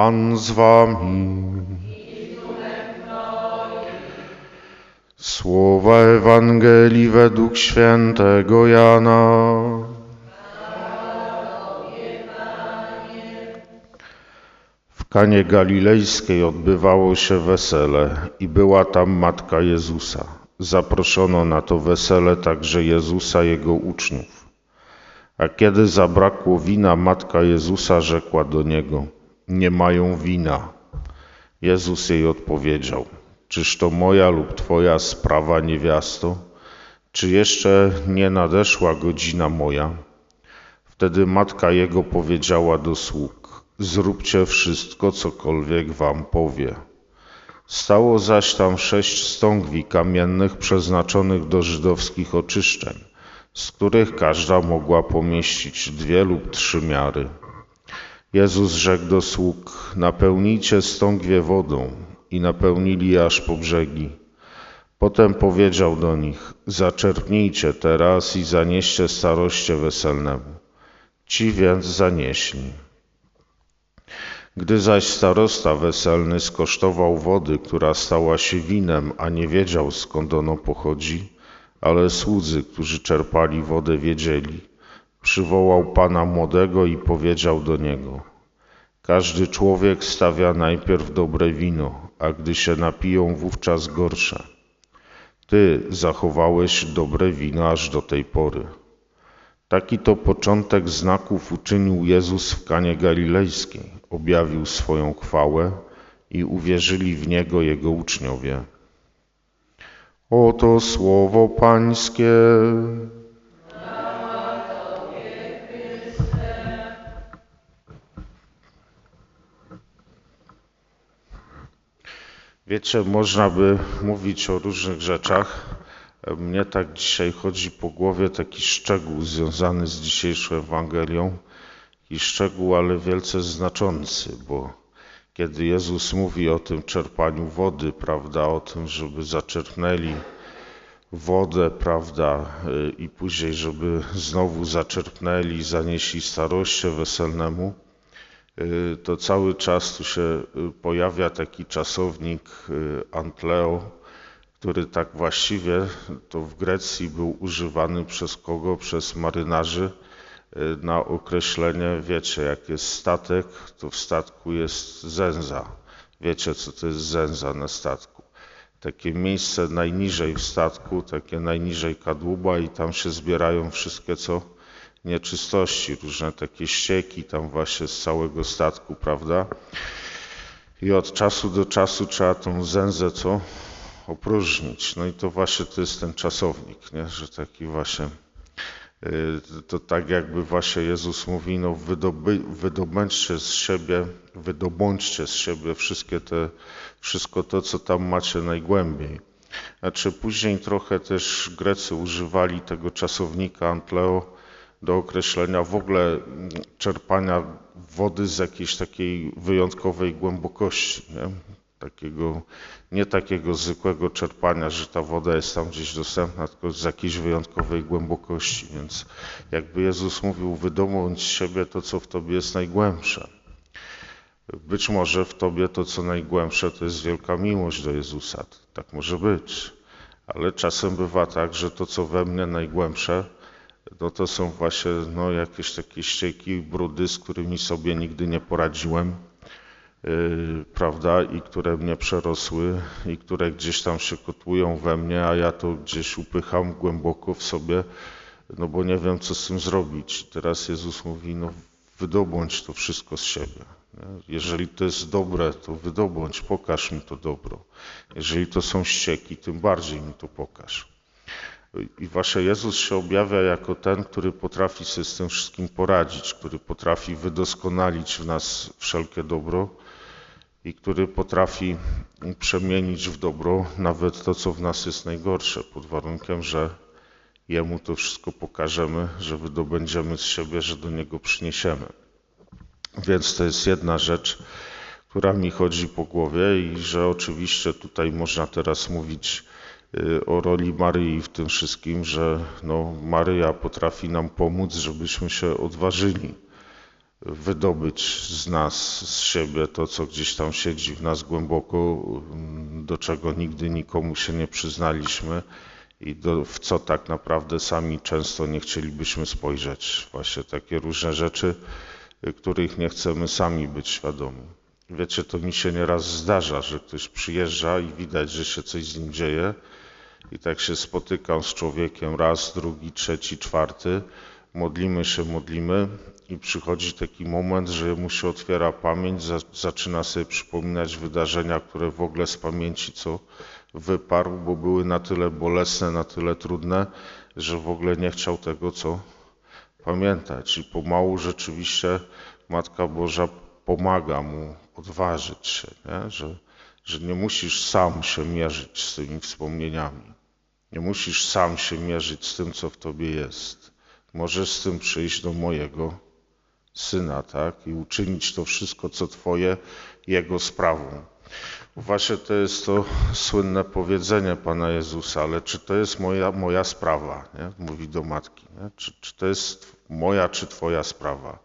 Pan z wami. Słowa Ewangelii według świętego Jana. W Kanie Galilejskiej odbywało się wesele i była tam matka Jezusa. Zaproszono na to wesele także Jezusa, jego uczniów. A kiedy zabrakło wina, matka Jezusa rzekła do niego: Nie mają wina. Jezus jej odpowiedział: Czyż to moja lub twoja sprawa, niewiasto? Czy jeszcze nie nadeszła godzina moja? Wtedy matka jego powiedziała do sług: Zróbcie wszystko, cokolwiek wam powie. Stało zaś tam sześć stągwi kamiennych przeznaczonych do żydowskich oczyszczeń, z których każda mogła pomieścić dwie lub trzy miary. Jezus rzekł do sług: Napełnijcie stągwie wodą, i napełnili aż po brzegi. Potem powiedział do nich: Zaczerpnijcie teraz i zanieście staroście weselnemu. Ci więc zanieśli. Gdy zaś starosta weselny skosztował wody, która stała się winem, a nie wiedział skąd ono pochodzi, ale słudzy, którzy czerpali wodę, wiedzieli, przywołał pana młodego i powiedział do niego: Każdy człowiek stawia najpierw dobre wino, a gdy się napiją, wówczas gorsze. Ty zachowałeś dobre wino aż do tej pory. Taki to początek znaków uczynił Jezus w Kanie Galilejskiej. Objawił swoją chwałę i uwierzyli w Niego Jego uczniowie. Oto słowo Pańskie. Wiecie, można by mówić o różnych rzeczach. Mnie tak dzisiaj chodzi po głowie taki szczegół związany z dzisiejszą Ewangelią. I szczegół, ale wielce znaczący, bo kiedy Jezus mówi o tym czerpaniu wody, prawda, o tym, żeby zaczerpnęli wodę, prawda, i później, żeby znowu zaczerpnęli, zanieśli staroście weselnemu, to cały czas tu się pojawia taki czasownik antleo, który tak właściwie to w Grecji był używany przez kogo? Przez marynarzy na określenie, wiecie, jak jest statek, to w statku jest zęza. Wiecie, co to jest zęza na statku? Takie miejsce najniżej w statku, takie najniżej kadłuba i tam się zbierają wszystkie co nieczystości, różne takie ścieki tam właśnie z całego statku, prawda? I od czasu do czasu trzeba tą zęzę co opróżnić. No i to właśnie to jest ten czasownik, nie? że taki właśnie to tak jakby właśnie Jezus mówi, no wydoby, wydobądźcie z siebie, wydobądźcie z siebie wszystkie te, wszystko to, co tam macie najgłębiej. Znaczy później trochę też Grecy używali tego czasownika antleo do określenia w ogóle czerpania wody z jakiejś takiej wyjątkowej głębokości. Nie? takiego, nie takiego zwykłego czerpania, że ta woda jest tam gdzieś dostępna, tylko z jakiejś wyjątkowej głębokości. Więc jakby Jezus mówił, wydobądź z siebie to, co w tobie jest najgłębsze. Być może w tobie to, co najgłębsze, to jest wielka miłość do Jezusa. Tak może być. Ale czasem bywa tak, że to, co we mnie najgłębsze, no to są właśnie no, jakieś takie ścieki, brudy, z którymi sobie nigdy nie poradziłem Yy, prawda, i które mnie przerosły, i które gdzieś tam się kotłują we mnie, a ja to gdzieś upycham głęboko w sobie, no bo nie wiem, co z tym zrobić. Teraz Jezus mówi, no wydobądź to wszystko z siebie. Jeżeli to jest dobre, to wydobądź, pokaż mi to dobro. Jeżeli to są ścieki, tym bardziej mi to pokaż. I właśnie Jezus się objawia jako ten, który potrafi sobie z tym wszystkim poradzić, który potrafi wydoskonalić w nas wszelkie dobro i który potrafi przemienić w dobro nawet to, co w nas jest najgorsze, pod warunkiem, że Jemu to wszystko pokażemy, że wydobędziemy z siebie, że do Niego przyniesiemy. Więc to jest jedna rzecz, która mi chodzi po głowie i że oczywiście tutaj można teraz mówić o roli Maryi w tym wszystkim, że no, Maryja potrafi nam pomóc, żebyśmy się odważyli wydobyć z nas, z siebie to, co gdzieś tam siedzi w nas głęboko, do czego nigdy nikomu się nie przyznaliśmy i do, w co tak naprawdę sami często nie chcielibyśmy spojrzeć. Właśnie takie różne rzeczy, których nie chcemy sami być świadomi. Wiecie, to mi się nieraz zdarza, że ktoś przyjeżdża i widać, że się coś z nim dzieje i tak się spotykam z człowiekiem raz, drugi, trzeci, czwarty, modlimy się, modlimy i przychodzi taki moment, że mu się otwiera pamięć, za, zaczyna sobie przypominać wydarzenia, które w ogóle z pamięci co wyparł, bo były na tyle bolesne, na tyle trudne, że w ogóle nie chciał tego, co pamiętać. I pomału rzeczywiście Matka Boża pomaga mu odważyć się, nie? Że, że nie musisz sam się mierzyć z tymi wspomnieniami. Nie musisz sam się mierzyć z tym, co w tobie jest. Możesz z tym przyjść do mojego syna, tak? I uczynić to wszystko, co twoje, jego sprawą. Właśnie to jest to słynne powiedzenie Pana Jezusa, ale czy to jest moja, moja sprawa? Nie? Mówi do matki. Czy, czy to jest moja, czy twoja sprawa?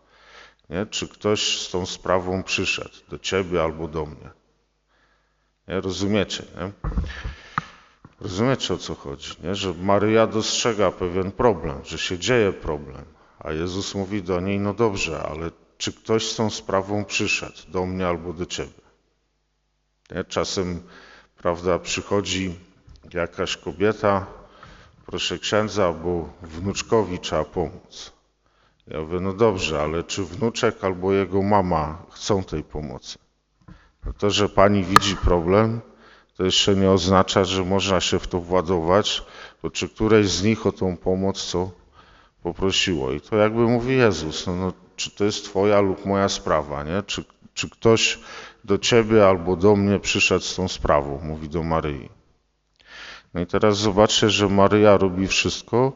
Nie? Czy ktoś z tą sprawą przyszedł do ciebie albo do mnie? Nie? Rozumiecie? Nie? Rozumiecie o co chodzi? Nie? Że Maryja dostrzega pewien problem, że się dzieje problem, a Jezus mówi do niej: No dobrze, ale czy ktoś z tą sprawą przyszedł do mnie albo do ciebie? Nie? Czasem, prawda, przychodzi jakaś kobieta, proszę księdza, bo wnuczkowi trzeba pomóc. Ja mówię, no dobrze, ale czy wnuczek albo jego mama chcą tej pomocy? To, że pani widzi problem, to jeszcze nie oznacza, że można się w to władować, to czy któreś z nich o tą pomoc, co poprosiło. I to jakby mówi Jezus, no, no czy to jest twoja lub moja sprawa, nie? Czy, czy ktoś do ciebie albo do mnie przyszedł z tą sprawą, mówi do Maryi. No i teraz zobaczcie, że Maryja robi wszystko,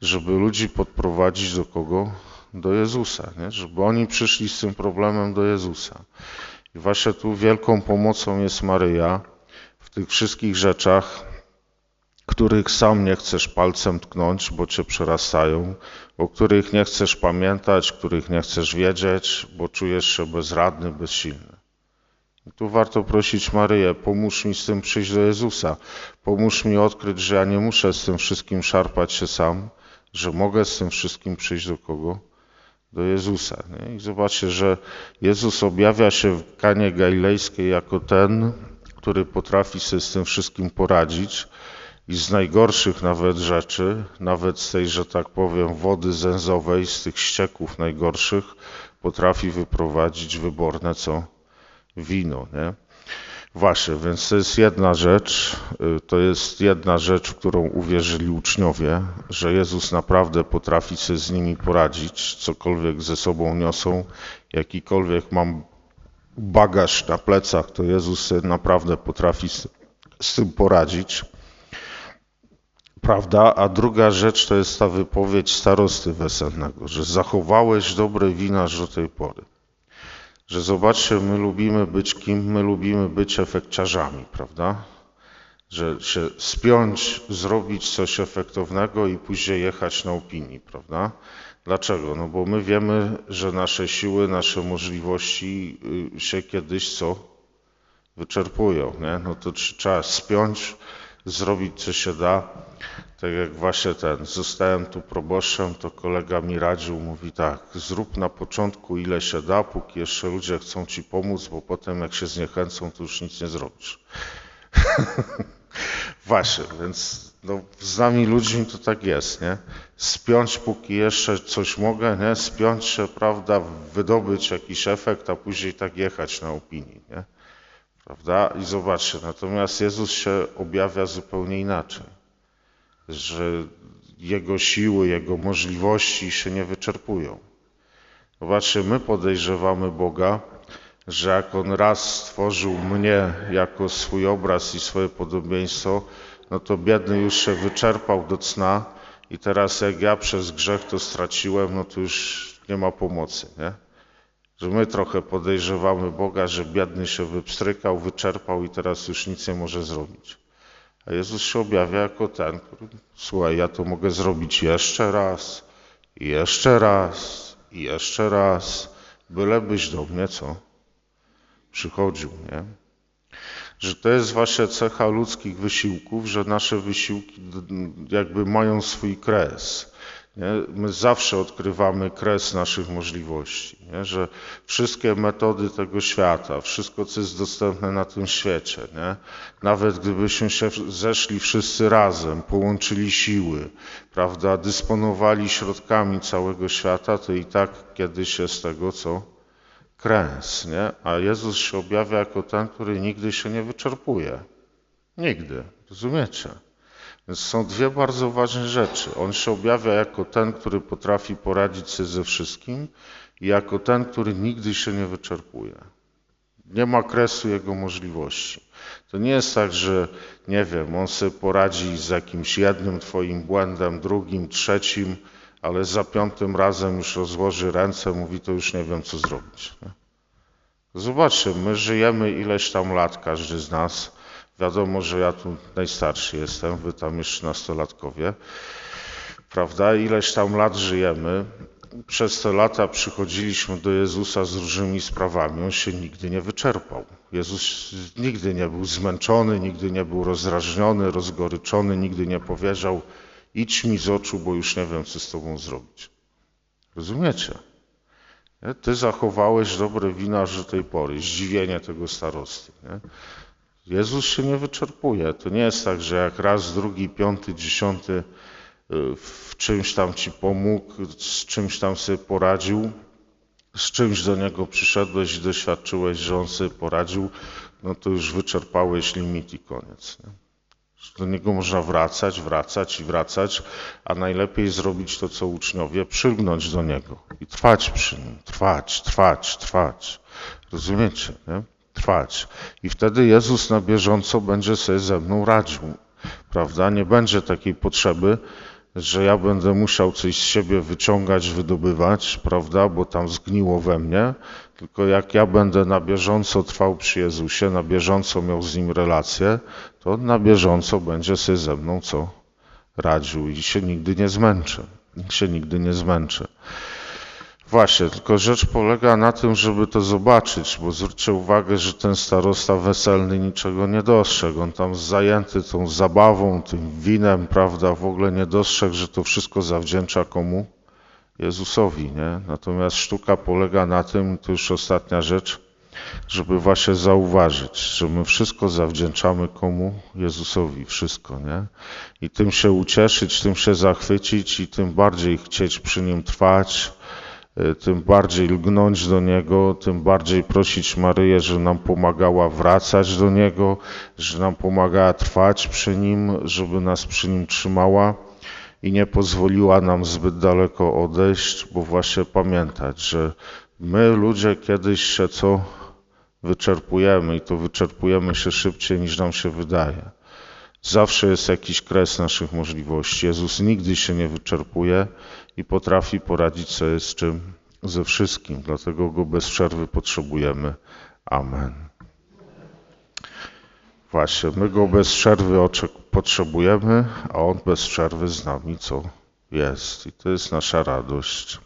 żeby ludzi podprowadzić do kogo? Do Jezusa, nie? żeby oni przyszli z tym problemem do Jezusa. I właśnie tu wielką pomocą jest Maryja w tych wszystkich rzeczach, których sam nie chcesz palcem tknąć, bo cię przerastają, o których nie chcesz pamiętać, których nie chcesz wiedzieć, bo czujesz się bezradny, bezsilny. I tu warto prosić Maryję, pomóż mi z tym przyjść do Jezusa. Pomóż mi odkryć, że ja nie muszę z tym wszystkim szarpać się sam, że mogę z tym wszystkim przyjść do kogo? Do Jezusa. Nie? I zobaczcie, że Jezus objawia się w Kanie Galilejskiej jako ten, który potrafi sobie z tym wszystkim poradzić i z najgorszych nawet rzeczy, nawet z tej, że tak powiem, wody zęzowej, z tych ścieków najgorszych, potrafi wyprowadzić wyborne co? Wino, nie? Właśnie, więc to jest jedna rzecz, y, to jest jedna rzecz, w którą uwierzyli uczniowie, że Jezus naprawdę potrafi sobie z nimi poradzić, cokolwiek ze sobą niosą, jakikolwiek mam bagaż na plecach, to Jezus naprawdę potrafi z, z tym poradzić. Prawda? A druga rzecz to jest ta wypowiedź starosty weselnego, że zachowałeś dobre wina aż do tej pory że zobaczcie, my lubimy być kim? My lubimy być efekciarzami, prawda? Że się spiąć, zrobić coś efektownego i później jechać na opinii, prawda? Dlaczego? No bo my wiemy, że nasze siły, nasze możliwości y, się kiedyś co? Wyczerpują, nie? No to trzeba spiąć, zrobić co się da, tak jak właśnie ten, zostałem tu proboszczem, to kolega mi radził, mówi tak, zrób na początku ile się da, póki jeszcze ludzie chcą ci pomóc, bo potem jak się zniechęcą, to już nic nie zrobisz. właśnie, więc no, z nami ludźmi to tak jest, nie? Spiąć póki jeszcze coś mogę, nie? Spiąć się, prawda, wydobyć jakiś efekt, a później tak jechać na opinii, nie? Prawda? I zobaczcie, natomiast Jezus się objawia zupełnie inaczej że jego siły, jego możliwości się nie wyczerpują. Zobaczcie, my podejrzewamy Boga, że jak On raz stworzył mnie jako swój obraz i swoje podobieństwo, no to biedny już się wyczerpał do cna i teraz jak ja przez grzech to straciłem, no to już nie ma pomocy, nie? Że my trochę podejrzewamy Boga, że biedny się wypstrykał, wyczerpał i teraz już nic nie może zrobić. A Jezus się objawia jako ten, który, słuchaj, ja to mogę zrobić jeszcze raz, jeszcze raz, jeszcze raz, Bylebyś do mnie co? Przychodził, nie? Że to jest właśnie cecha ludzkich wysiłków, że nasze wysiłki jakby mają swój kres. Nie? My zawsze odkrywamy kres naszych możliwości, nie? że wszystkie metody tego świata, wszystko co jest dostępne na tym świecie, nie? nawet gdybyśmy się zeszli wszyscy razem, połączyli siły, prawda, dysponowali środkami całego świata, to i tak kiedyś jest tego co kres, nie? A Jezus się objawia jako ten, który nigdy się nie wyczerpuje. Nigdy, rozumiecie? Więc są dwie bardzo ważne rzeczy. On się objawia jako ten, który potrafi poradzić sobie ze wszystkim i jako ten, który nigdy się nie wyczerpuje. Nie ma kresu jego możliwości. To nie jest tak, że nie wiem, on sobie poradzi z jakimś jednym twoim błędem, drugim, trzecim, ale za piątym razem już rozłoży ręce, mówi, to już nie wiem, co zrobić. Nie? Zobaczcie, my żyjemy ileś tam lat, każdy z nas. Wiadomo, że ja tu najstarszy jestem, wy tam jeszcze nastolatkowie. Prawda? Ileś tam lat żyjemy. Przez te lata przychodziliśmy do Jezusa z różnymi sprawami. On się nigdy nie wyczerpał. Jezus nigdy nie był zmęczony, nigdy nie był rozdrażniony, rozgoryczony, nigdy nie powiedział idź mi z oczu, bo już nie wiem, co z tobą zrobić. Rozumiecie? Ty zachowałeś dobre wina do tej pory, zdziwienie tego starosty. Nie? Jezus się nie wyczerpuje. To nie jest tak, że jak raz, drugi, piąty, dziesiąty y, w czymś tam ci pomógł, z czymś tam sobie poradził, z czymś do niego przyszedłeś i doświadczyłeś, że on sobie poradził, no to już wyczerpałeś limit i koniec. Nie? Do niego można wracać, wracać i wracać, a najlepiej zrobić to, co uczniowie, przylgnąć do niego i trwać przy nim, trwać, trwać, trwać. Rozumiecie, nie? Trwać. I wtedy Jezus na bieżąco będzie sobie ze mną radził, prawda? Nie będzie takiej potrzeby, że ja będę musiał coś z siebie wyciągać, wydobywać, prawda, bo tam zgniło we mnie, tylko jak ja będę na bieżąco trwał przy Jezusie, na bieżąco miał z Nim relację, to on na bieżąco będzie sobie ze mną co radził i się nigdy nie zmęczę. Się nigdy nie zmęczę. Właśnie, tylko rzecz polega na tym, żeby to zobaczyć, bo zwróćcie uwagę, że ten starosta weselny niczego nie dostrzegł. On tam zajęty tą zabawą, tym winem, prawda, w ogóle nie dostrzegł, że to wszystko zawdzięcza komu? Jezusowi, nie? Natomiast sztuka polega na tym, to już ostatnia rzecz, żeby właśnie zauważyć, że my wszystko zawdzięczamy komu? Jezusowi, wszystko, nie? I tym się ucieszyć, tym się zachwycić i tym bardziej chcieć przy Nim trwać, tym bardziej lgnąć do Niego, tym bardziej prosić Maryję, że nam pomagała wracać do Niego, że nam pomagała trwać przy Nim, żeby nas przy Nim trzymała i nie pozwoliła nam zbyt daleko odejść, bo właśnie pamiętać, że my ludzie kiedyś się co wyczerpujemy i to wyczerpujemy się szybciej niż nam się wydaje. Zawsze jest jakiś kres naszych możliwości. Jezus nigdy się nie wyczerpuje i potrafi poradzić sobie z czym? Ze wszystkim. Dlatego go bez przerwy potrzebujemy. Amen. Właśnie, my go bez przerwy potrzebujemy, a on bez przerwy z nami co jest. I to jest nasza radość.